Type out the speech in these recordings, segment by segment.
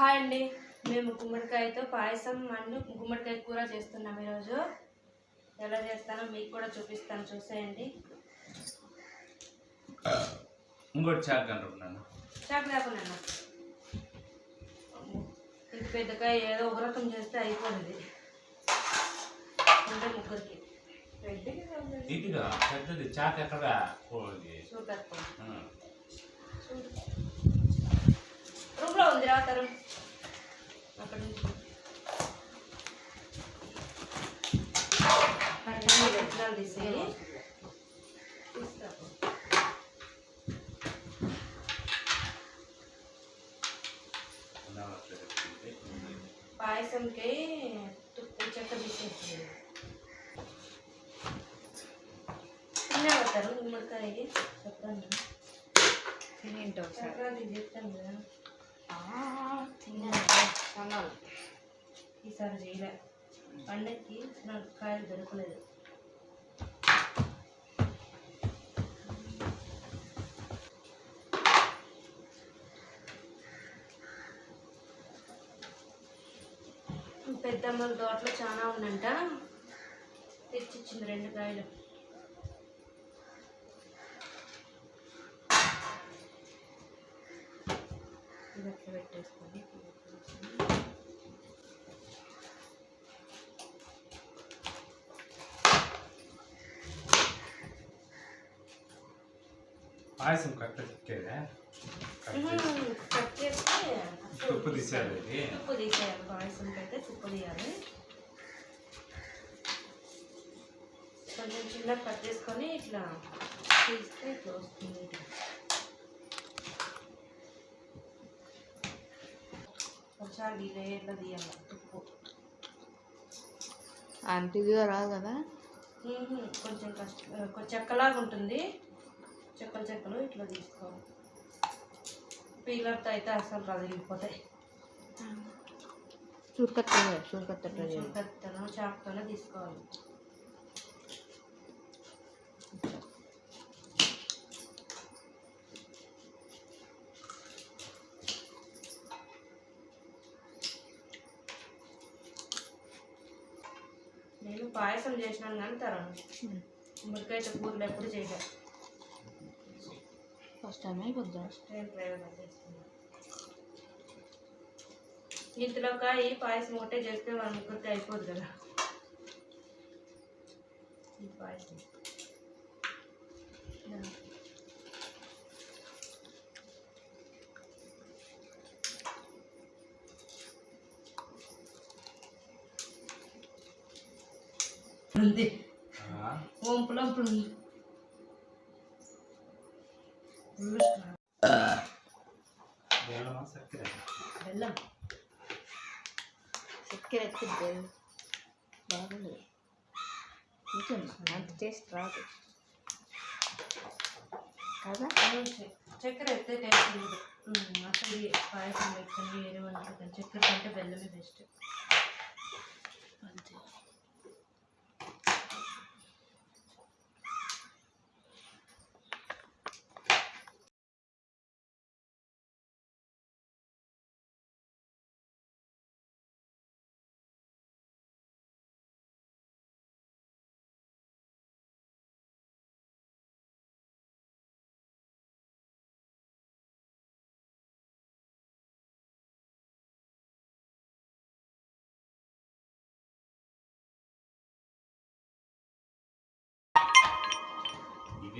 Hi అండి. మేము గుమ్మడికాయతో పాయసం అండ్ గుమ్మడికాయ కూర చేస్తున్నాం ఈరోజు. ఎలా చేస్తానో మీకు కూడా చూపిస్తాను చూసేయండి. ఇంకోటి చాక్ అనుకున్నాను చాకు లేకుండా ఇంత పెద్దకాయ ఏదో ఒక రకం చేస్తే అయిపోతుంది అంటే ముగ్గురికి. ఇదిగా పెద్దది చాక్ ఎక్కడ? సూపర్. రూమ్లో ఉంది రాతారు విత్తనాలు తీసేయి తీసుకురా ఉన్నావా పెద్దది? పాయసంకి తుప్పు చెక్క తీసేసి. తినే పడతారు గుమ్మడికాయకి? చెప్పండి. తినేంటో ఒకసారి. చెప్తాను కదా. కొన్నాను ఈసారి చేయలే. పండక్కి కాయలు దొరకలేదు. పెద్దమ్మల తోటలో చాలా ఉందంట. తెచ్చిచ్చింది రెండు కాయలు. ఇది అట్లా పెట్టేసుకోండి. పాయసం కట్ట చిక్కేదా కట్ చేస్తే తుప్పు తీసేయాలి ఇది తుప్పు తీసేయాలి పాయసంకి అయితే తుప్పు తీయాలి కొంచెం చిన్న కట్ చేసుకొని ఇట్లా తీస్తే ఇట్లా వస్తుంది ఒకసారి ఇలా ఇట్లా తీయాలి తుప్పు అంటిదిగా రాదు కదా. కొంచెం కష్ట కొంచెం చెక్కలాగా ఉంటుంది చెక్కలు చెక్కలు ఇట్లా తీసుకోవాలి. పీలర్తో అయితే అసలు రదిలిపోతాయి చూడకత్త చూడకత్త కత్తను చాకుతోనే తీసుకోవాలి. నేను పాయసం చేసినాను కానీ తరాను మురికైతే కూరలు ఎప్పుడు చేయలేదు ఫస్ట్ టైం అయిపోద్దా నేను ప్రయోగం చేస్తున్నాను ఇంతలో కాయ పాయసం ఒకటే చేస్తే మన ముగ్గురికి అయిపోదు కదా ఈ పాయసం ఇలా. ఉంది ఆ, వంపులంపులు ఉంది బెల్లమా చక్కెర బెల్లం బాగుంది అంత టేస్ట్ రాదు కదా చక్కెర ఎత్తే టేస్ట్ ఉంది అసలు పాయసం చక్కెర కంటే బెల్లమే బెస్ట్.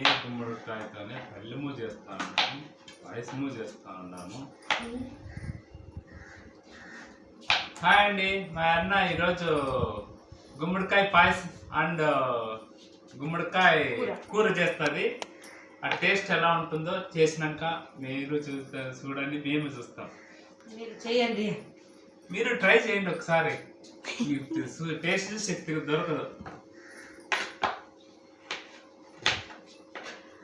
ఇదే గుమ్మడికాయతోనే పల్లెము చేస్తా ఉన్నాము పాయసము చేస్తా ఉన్నాము హాయ్ అండి మా అన్న ఈరోజు గుమ్మడికాయ పాయసం అండ్ గుమ్మడికాయ కూర. చేస్తుంది. ఆ టేస్ట్ ఎలా ఉంటుందో చేసినాక మీరు చూస్తా చూడండి మేము చూస్తాం. మీరు చేయండి. మీరు ట్రై చేయండి ఒకసారి. టేస్ట్ శక్తి దొరకదు.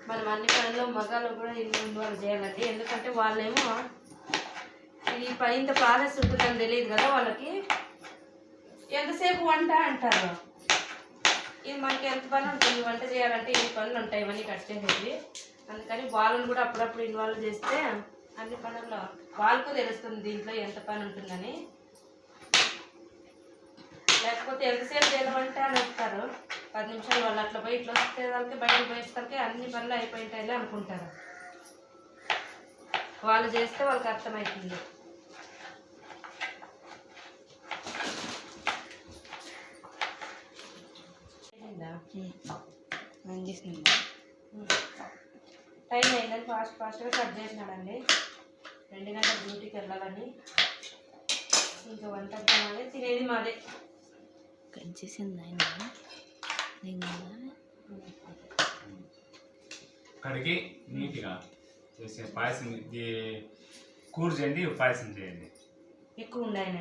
మనం అన్ని పనుల్లో మగాళ్ళు కూడా ఇన్వాల్వ్ చేయాలండి. ఎందుకంటే వాళ్ళేమో ఇది ప- ఇంత ప్రాసెస్ ఉంటుందని తెలియదు కదా వాళ్ళకి. ఎంతసేపు వంట అంటారు? ఇది మనకి ఎంత పని ఉంటుంది? వంట చేయాలంటే ఈ పనులు ఉంటాయి ఇవన్నీ కట్ అందుకని వాళ్ళని కూడా అప్పుడప్పుడు ఇన్వాల్వ్ చేస్తే అన్ని పనుల్లో వాళ్ళకు తెలుస్తుంది దీంట్లో ఎంత పని ఉంటుందని. లేకపోతే ఎంతసేపు చేయమంటే అని వస్తారు పది నిమిషాలు వాళ్ళు అట్లా పోయి ఇట్లా వస్తే వాళ్ళకి బయటకు పోయేసరికి అన్ని పనులు అయిపోయింటాయి అనుకుంటారు. వాళ్ళు చేస్తే వాళ్ళకి అర్థమవుతుంది టైం అయిందని ఫాస్ట్ ఫాస్ట్గా కట్ చేసినాడండి. రెండు గంటల డ్యూటీకి వెళ్ళాలని. ఇంకా వంట తినేది మాదే. కట్ చేసింది ఆయన. కడిగి నీట్గా చేసే పాయసం ఇది కూర చేయండి పాయసం చేయండి. ఎక్కువ ఉండాయన.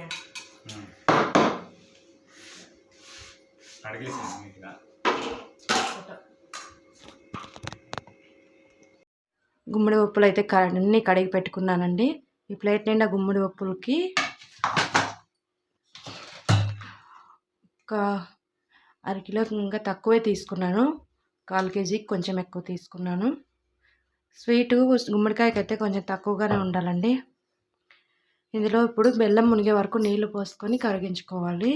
కడిగేసింది నీట్గా. గుమ్మడి పప్పులు అయితే అన్నీ కడిగి పెట్టుకున్నానండి. ఈ ప్లేట్ నిండా గుమ్మడి పప్పులకి ఒక అరకిలో ఇంకా తక్కువే తీసుకున్నాను. కాల్ కేజీకి కొంచెం ఎక్కువ తీసుకున్నాను. స్వీటు గుమ్మడికాయకి అయితే కొంచెం తక్కువగానే ఉండాలండి. ఇందులో ఇప్పుడు బెల్లం మునిగే వరకు నీళ్ళు పోసుకొని కరిగించుకోవాలి.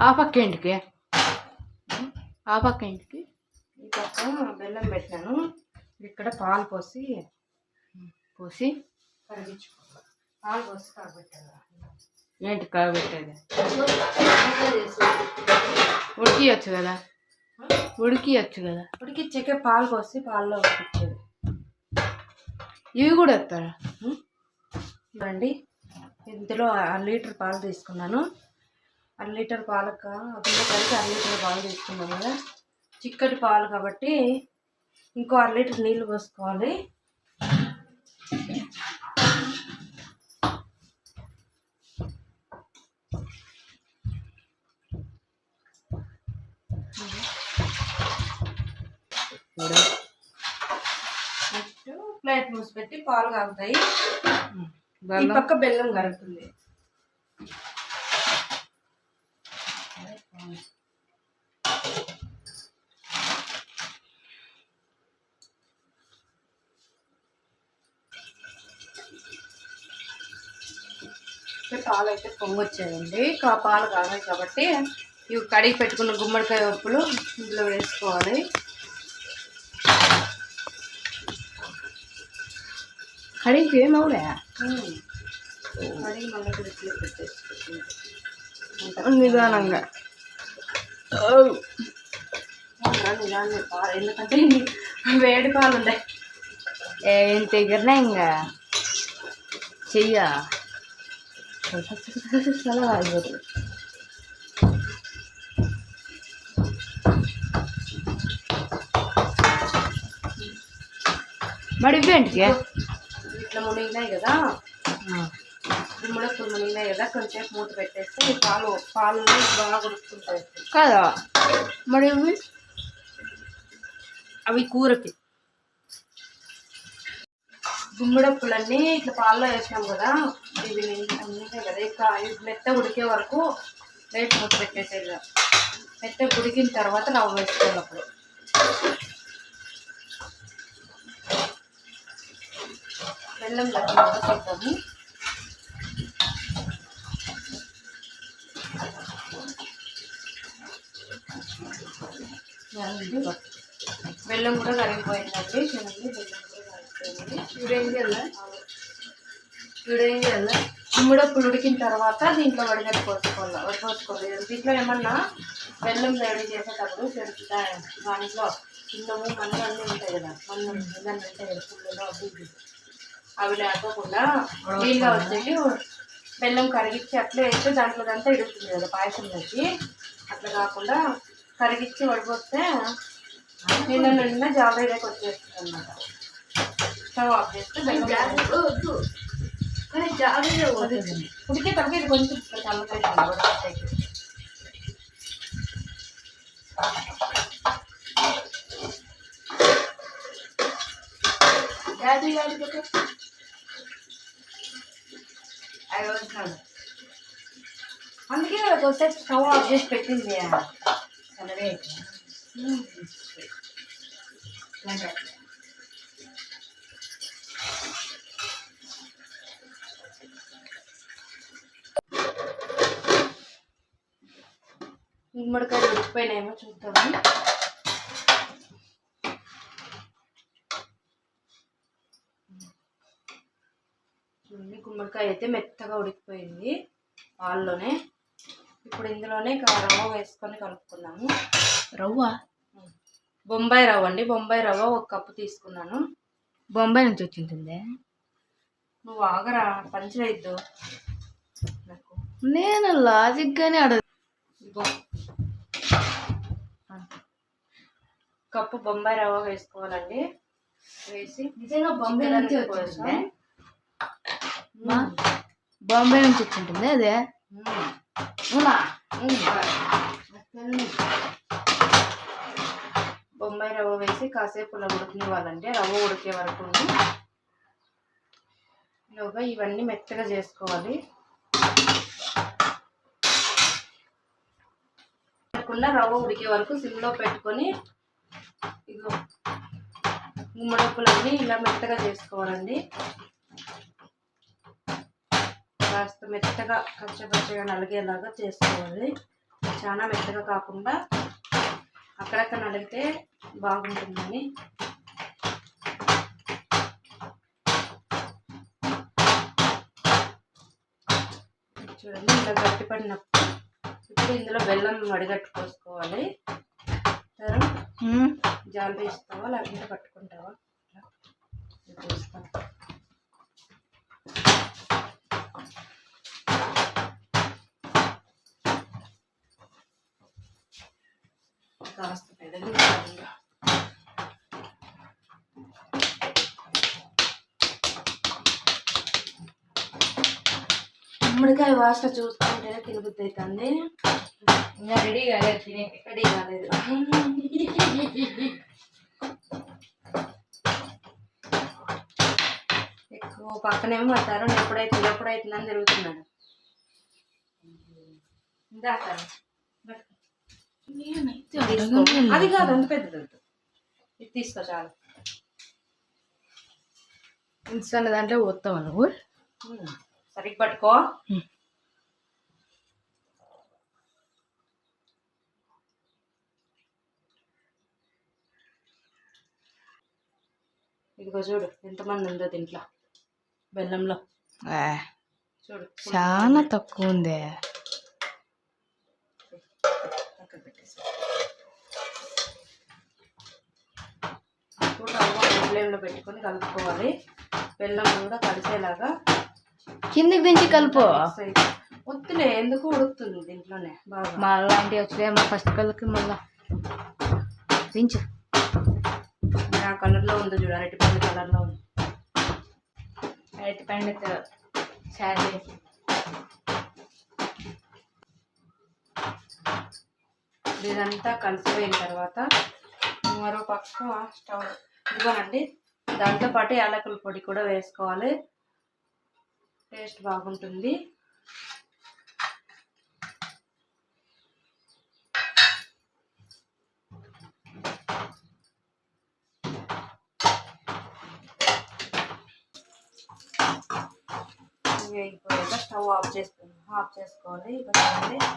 ఆ పక్క ఇంటికి ఆ పక్క ఇంటికి పక్క బెల్లం పెట్టినాను ఇక్కడ పాలు పోసి పోసి కరిగించుకోవాలి పాలు పోసి కరగబెట్టాను ఏంటి కాబెట్టేది ఉడికియచ్చు కదా. ఉడికియచ్చు కదా? ఉడికిచ్చాక పాలు పోసి పాలలో ఉడికిచ్చేది. ఇవి కూడా వస్తారా చూడండి ఇందులో అర లీటర్ పాలు తీసుకున్నాను. అర లీటర్ పాలక అందులో కలిసి అర లీటర్ పాలు తీసుకున్నాను కదా. చిక్కటి పాలు కాబట్టి ఇంకో అర లీటర్ నీళ్ళు పోసుకోవాలి. నెక్స్ట్ ప్లేట్ మూసి పెట్టి పాలు కాగుతాయి. ఈ పక్క బెల్లం కరుగుతుంది. పాలు అయితే పొంగొచ్చాయండి పాలు కాగాయి కాబట్టి ఇవి కడిగి పెట్టుకున్న గుమ్మడికాయ ఉప్పులు ఇందులో వేసుకోవాలి. కడిగి ఏమవులే? కడిగి మళ్ళీ ఫ్రిడ్జ్లో పెట్టేసుకుంటుంది నిదానంగా. నిదాన్ని పాలు. ఎందుకంటే వేడి పాలు ఉన్నాయి ఏం దగ్గరనే ఇంకా? చెయ్య? చాలా అయిపోతుంది మరి ఇవేంటికి ఇట్లా మునిగినాయి కదా. గుమ్మడప్పులు మునిగినాయి కదా. కొంచెం మూత పెట్టేస్తే పాలు పాలు బాగా ఉడుకుంటాయి కదా? మరి ఇవి? అవి కూరకి. గుమ్మడప్పులన్నీ ఇట్లా పాలలో వేసినాం కదా. ఇవి ఉంటాయి కదా. ఇక మెత్త ఉడికే వరకు రేట్ మూత పెట్టేసేది మెత్త ఉడికిన తర్వాత రవ్వ వేసుకోవాలి అప్పుడు. బెల్లం లెక్క చేద్దాము బెల్లం కూడా కరిగిపోయిందండి. చూడండి బెల్లం కూడా కరిగిపోయింది. ఇదేం చేయాలి ఇప్పుడేం చేయాలి గుమ్మడప్పులు ఉడికిన తర్వాత దీంట్లో వడిగట్టి పోసుకోవాలి వడిపోసుకోవాలి దీంట్లో ఏమన్నా బెల్లం రెడీ చేసేటప్పుడు పెరుగుతా దాంట్లో చిన్నము మన్ను అన్నీ ఉంటాయి కదా మన్ను ఇవన్నీ ఉంటాయి కదా పుల్లలో అవి అవి లేకోకుండా నీళ్ళగా వచ్చేసి బెల్లం కరిగించి అట్లే వేస్తే దాంట్లో అంతా ఇడుగుతుంది కదా పాయసం వచ్చి. అట్లా కాకుండా కరిగించి వడిపోస్తే నీళ్ళ జాబ్ జాగ్రత్తగా వచ్చేస్తుంది అనమాట స్టవ్ ఆఫ్ చేస్తే బెల్లం కానీ జాగ్రత్తగా ఉడికే తప్ప ఇది కొంచెం చల్లగా ఉడకట్టాయి అవి వస్తున్నాడు అందుకే ఒకసారి స్టవ్ ఆఫ్ చేసి పెట్టింది చల్లవే గుమ్మడికాయలు ఉడికిపోయినాయేమో చూద్దాము. చూడండి గుమ్మడికాయ అయితే మెత్తగా ఉడికిపోయింది పాల్లోనే. ఇప్పుడు ఇందులోనే ఇంకా రవ్వ వేసుకొని కలుపుకున్నాము రవ్వ? బొంబాయి రవ్వ అండి బొంబాయి రవ్వ ఒక కప్పు తీసుకున్నాను. బొంబాయి నుంచి వచ్చింటుంది? నువ్వు ఆగరా పంచలేదు నాకు నేను లాజిక్ గానే అడగ ఇదిగో. కప్పు బొంబాయి రవ్వ వేసుకోవాలండి. వేసి నిజంగా బొంబాయి నుంచి వచ్చిందే పోస్తాం. మా బాంబే నుంచి వచ్చింటుంది అదే? బొంబాయి రవ్వ వేసి కాసేపు ఇలా ఉడకనివ్వాలంటే రవ్వ ఉడికే వరకు ఇవన్నీ మెత్తగా చేసుకోవాలి. కాకుండా రవ్వ ఉడికే వరకు సిమ్లో పెట్టుకొని ఇగో గుమ్మడప్పులన్నీ ఇలా మెత్తగా చేసుకోవాలండి. కాస్త మెత్తగా కచ్చపచ్చగా నలిగేలాగా చేసుకోవాలి. చాలా మెత్తగా కాకుండా అక్కడక్కడ నలిగితే బాగుంటుందని. చూడండి ఇలా గట్టిపడినప్పుడు ఇప్పుడు ఇందులో బెల్లం వడిగట్టు పోసుకోవాలి. సరే? జాలి ఇస్తావా లేకుంటే పట్టుకుంటావా. కాస్త పెద్దగా గుమ్మడికాయ వాసన చూస్తుంటేనే తినబుద్ధి అవుతుంది ఇంకా రెడీ కాలేదు తినే రెడీ కాలేదు ఎక్కువ పక్కనేమో మా తరుణ్ ఎప్పుడైతే ఎప్పుడైతుందని తిరుగుతున్నాడు. అది కాదు అంత పెద్దది. ఇది తీసుకో చాలు ఇన్స్టాంట్ దాంట్లో పోతావా నువ్వు. సరిగ్గా పట్టుకో. ఇదిగో చూడు ఎంతమంది ఉందో దీంట్లో. బెల్లంలో. చూడు చాలా తక్కువ ఉంది. అప్పుడు ఫ్లేమ్లో పెట్టుకొని కలుపుకోవాలి. బెల్లం కూడా కలిసేలాగా కిందికి దించి కలుపు. వద్దులే ఎందుకు ఉడుకుతుంది దీంట్లోనే? బాగా. మళ్ళా అంటే వచ్చే మా ఫస్ట్ కలర్కి మళ్ళా. దించు. ఆ కలర్లో ఉందో చూడు అరటి పండు కలర్లో ఉంది. అరటి పండుగ శారీ ఇదంతా కలిసిపోయిన తర్వాత మరో పక్క స్టవ్ ఇదిగోనండి దాంతో పాటు యాలకుల పొడి కూడా వేసుకోవాలి. టేస్ట్ బాగుంటుంది. ఇవి అయిపోయాక స్టవ్ ఆఫ్ చేసుకున్నాం ఆఫ్ చేసుకోవాలి. ఇక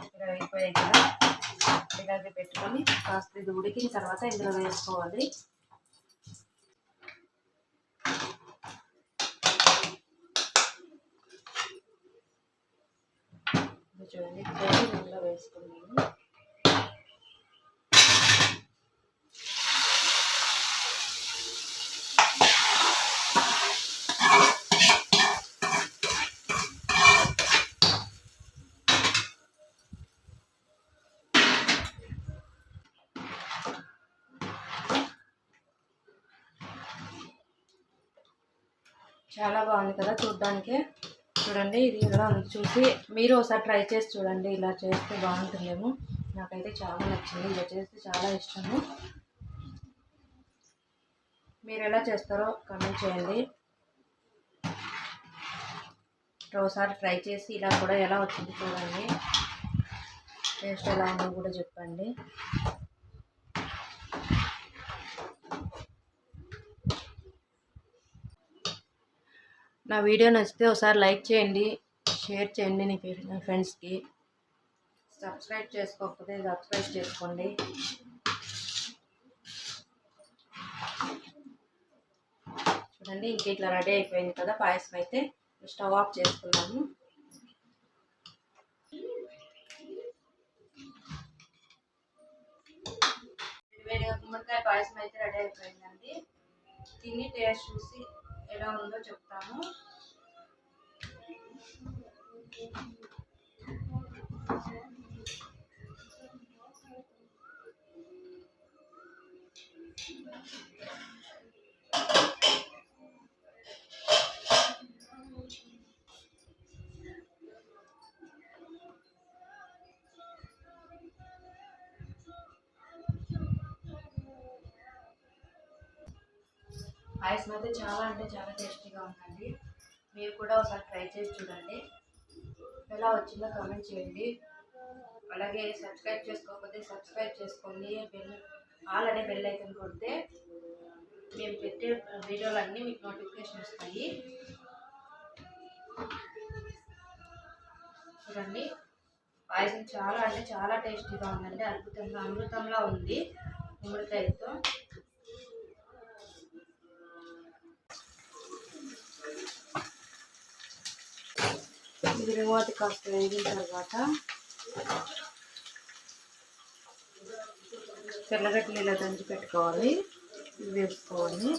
ఇక్కడ అయిపోయాయి కదా. ఇలాగే పెట్టుకొని కాస్త ఇది ఉడికిన తర్వాత ఇందులో వేసుకోవాలి. చూడండి ఇది ఇందులో వేసుకున్నాను. చాలా బాగుంది కదా చూడ్డానికి. చూడండి ఇది కూడా చూసి మీరు ఒకసారి ట్రై చేసి చూడండి ఇలా చేస్తే బాగుంటుందేమో. నాకైతే చాలా నచ్చింది ఇలా చేస్తే చాలా ఇష్టము. మీరు ఎలా చేస్తారో కమెంట్ చేయండి. ఒకసారి ట్రై చేసి ఇలా కూడా ఎలా వచ్చింది చూడండి. టేస్ట్ ఎలా ఉందో కూడా చెప్పండి. నా వీడియో నచ్చితే ఒకసారి లైక్ చేయండి షేర్ చేయండి నీ మీ ఫ్రెండ్స్కి. సబ్స్క్రైబ్ చేసుకోకపోతే సబ్స్క్రైబ్ చేసుకోండి. చూడండి ఇంక ఇట్లా రెడీ అయిపోయింది కదా పాయసం అయితే. స్టవ్ ఆఫ్ చేసుకున్నాము. వేడిగా గుమ్మడికాయ పాయసం అయితే రెడీ అయిపోయిందండి. తిని టేస్ట్ చూసి ఎలా ఉందో చెప్తాను. పాయసం అయితే చాలా అంటే చాలా టేస్టీగా ఉందండి. మీరు కూడా ఒకసారి ట్రై చేసి చూడండి. ఎలా వచ్చిందో కామెంట్ చేయండి. అలాగే సబ్స్క్రైబ్ చేసుకోకపోతే సబ్స్క్రైబ్ చేసుకోండి. బెల్ ఆల్ అనే బెల్ ఐకన్ కొడితే మేము పెట్టే వీడియోలన్నీ మీకు నోటిఫికేషన్ వస్తాయి. చూడండి. పాయసం చాలా అంటే చాలా టేస్టీగా ఉందండి. అద్భుతంగా అమృతంలా ఉంది. గుమ్మడికాయతో ఇది రిమోట్ కాస్త వేగిన తర్వాత తెల్లగడ్డలు ఇలా దంచి పెట్టుకోవాలి. ఇవి వేసుకోవాలి.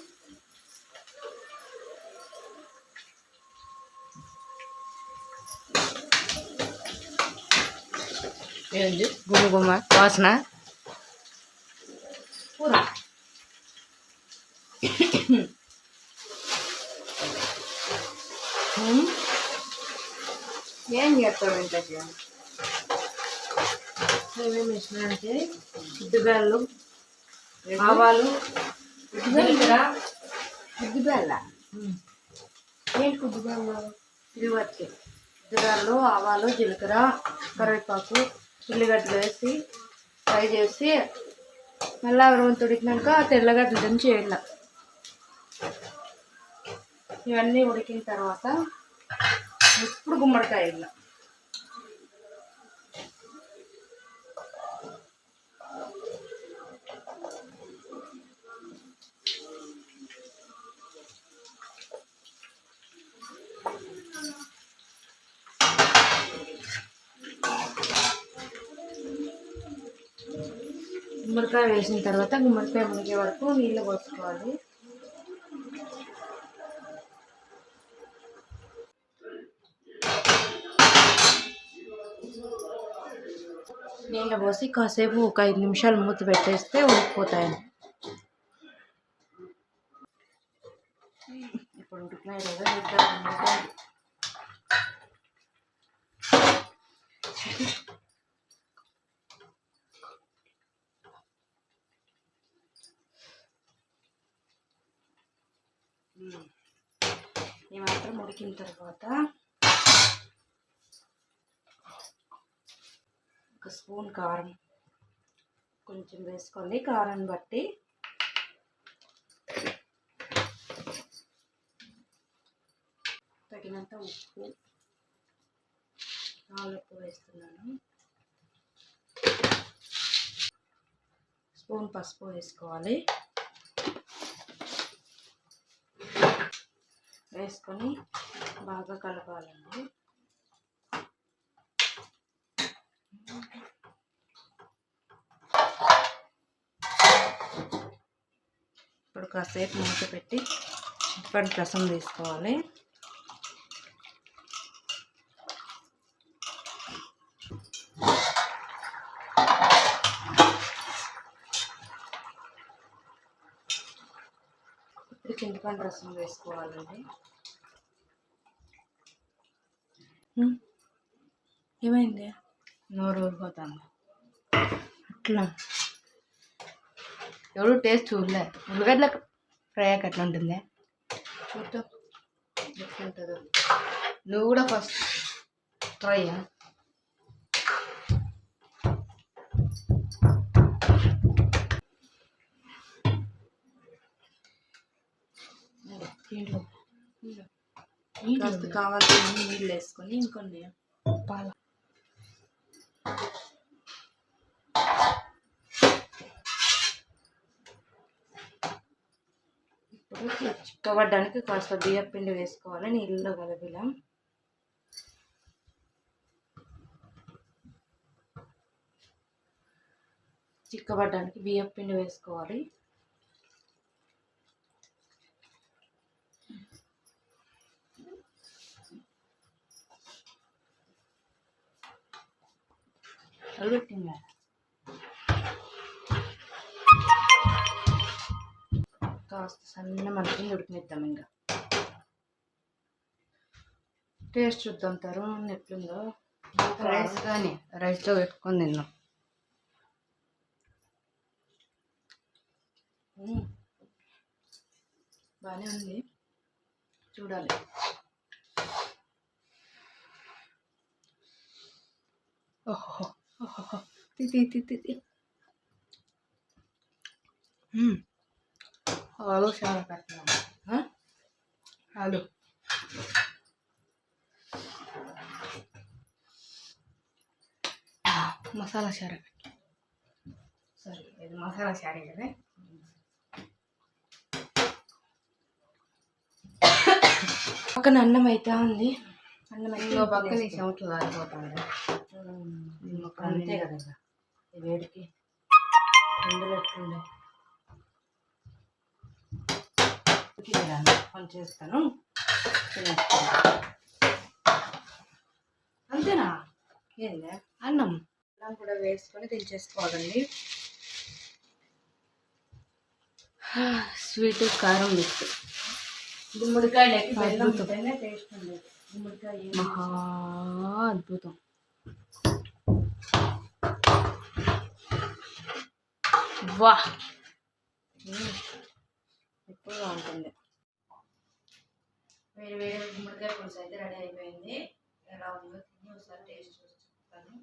గుమ్మ గుమ్మ వాసన? ఏం చేస్తావు ఇంతకి ఏమేమి వేసినాయంటే ఉద్దిబేళ్ళు ఆవాలు జీలకర్ర ఉద్దిబెల్ల ఏంటి ఉద్దిబేళ్ళు ఇది వచ్చి ఉద్దిబేళ్ళు ఆవాలు జీలకర్ర కరివేపాకు ఉల్లిగడ్డలు వేసి ఫ్రై చేసి మళ్ళీ రెండు ఉడికినాక తెల్లగడ్డలు దంచి వేయాల ఇవన్నీ ఉడికిన తర్వాత ఇప్పుడు గుమ్మడికాయ ఇలా గుమ్మడికాయ వేసిన తర్వాత గుమ్మడికాయ మునిగే వరకు నీళ్ళు పోసుకోవాలి. నీళ్ళు పోసి కాసేపు ఒక ఐదు నిమిషాలు మూత పెట్టేస్తే ఉడికిపోతాయి ఇప్పుడు ఉడికినాయి కదా చూద్దాం గుమ్మడికాయ. ఈ మాత్రం ఉడికిన తర్వాత ఒక స్పూన్ కారం కొంచెం వేసుకోండి కారం బట్టి తగినంత ఉప్పు ఉప్పు వేస్తున్నాను. స్పూన్ పసుపు వేసుకోవాలి. వేసుకొని బాగా కలపాలండి. కాసేపు మూత పెట్టి చింతపండు రసం తీసుకోవాలి. ఇప్పుడు చింతపండు రసం వేసుకోవాలండి. ఏమైంది? నోరు ఊరిపోతాను అట్లా? ఎవరు టేస్ట్ చూడలే ఉల్లిగడ్డల ఫ్రై అట్లా ఉంటుంది చూద్దాం ఎట్లుంటుందో నువ్వు కూడా ఫస్ట్ ట్రై దీంట్లో కాస్త కావాల్సిన నీళ్ళు వేసుకొని ఇంకొన్ని పాల ఇప్పుడు చిక్కబడ్డానికి కాస్త బియ్యపిండి వేసుకోవాలి నీళ్ళలో కలపిలా చిక్కబడ్డానికి బియ్యపిండి వేసుకోవాలి. అడుగుతుంది కాస్త సన్న మనకి ఉడికినిద్దాం ఇంకా టేస్ట్ చూద్దాం తరుణ్ ఎట్లుందో రైస్ కానీ రైస్లో పెట్టుకొని తిన్నాం. బాగానే ఉంది చూడాలి ఓహో ఓహో తిది తిది. ఆలు చాలా పెట్టినాము ఆ? ఆలు మసాలా షారే సరే ఇది మసాలా శారీ కదా? పక్కన అన్నం అయితే ఉంది. అన్నం అయితే ఇంకో పక్క నీ వేసుకో. చెమటలు ఆరిపోతుంది. అంతే. కదా. వేడికి ఎండలు ఎట్లుండే పని చేస్తాను తినేస్తాను. అంతేనా? ఏందే? అన్నం. అన్నం కూడా వేసుకొని దించేసుకోవాలండి. స్వీట్ కారం మిక్స్. గుమ్మడికాయలకి బెల్లం. ఉంటేనే టేస్ట్ ఉండేది. గుమ్మడికాయ మహా అద్భుతం. వా మ్మ్. ఎక్కువగా ఉంటుంది. వేడి వేడి గుమ్మడికాయ పులుసు అయితే రెడీ అయిపోయింది. ఎలా ఉందో తిని ఒకసారి టేస్ట్ చూసి చెప్తాను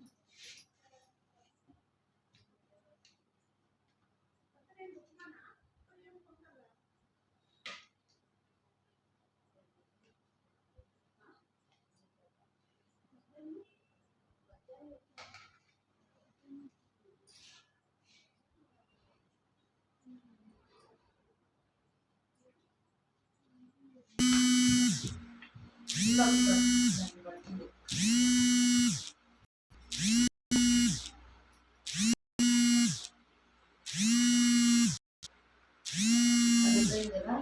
అది అయిపోయింది కదా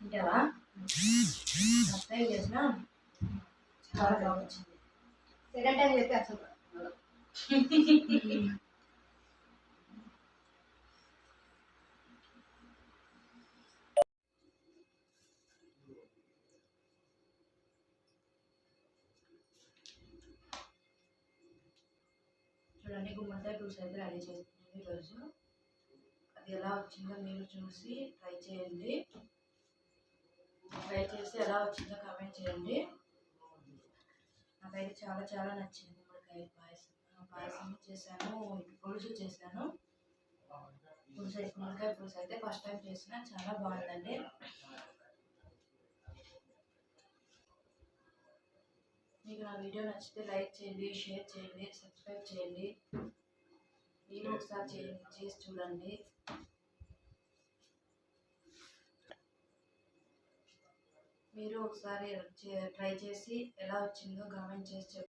ఇంటావా అత్తయ్య చేసిన చాలా బాగా వచ్చింది చూడండి గుమ్మడికాయ పులుసు అయితే రెడీ చేస్తున్నాను ఈరోజు. అది ఎలా వచ్చిందో మీరు చూసి ట్రై చేయండి. ట్రై చేసి ఎలా వచ్చిందో కామెంట్ చేయండి. నాకైతే చాలా చాలా నచ్చింది గుమ్మడికాయ పాయసం. ఆ పాయసం చేశాను పులుసు చేశాను. పులుసు అయితే గుమ్మడికాయ పులుసు అయితే ఫస్ట్ టైం చేసిన చాలా బాగుందండి. మీకు నా వీడియో నచ్చితే లైక్ చేయండి షేర్ చేయండి సబ్స్క్రైబ్ చేయండి. మీరు ఒకసారి చేయండి చేసి చూడండి. మీరు ఒకసారి ట్రై చేసి ఎలా వచ్చిందో కామెంట్ చేసి చెప్పండి.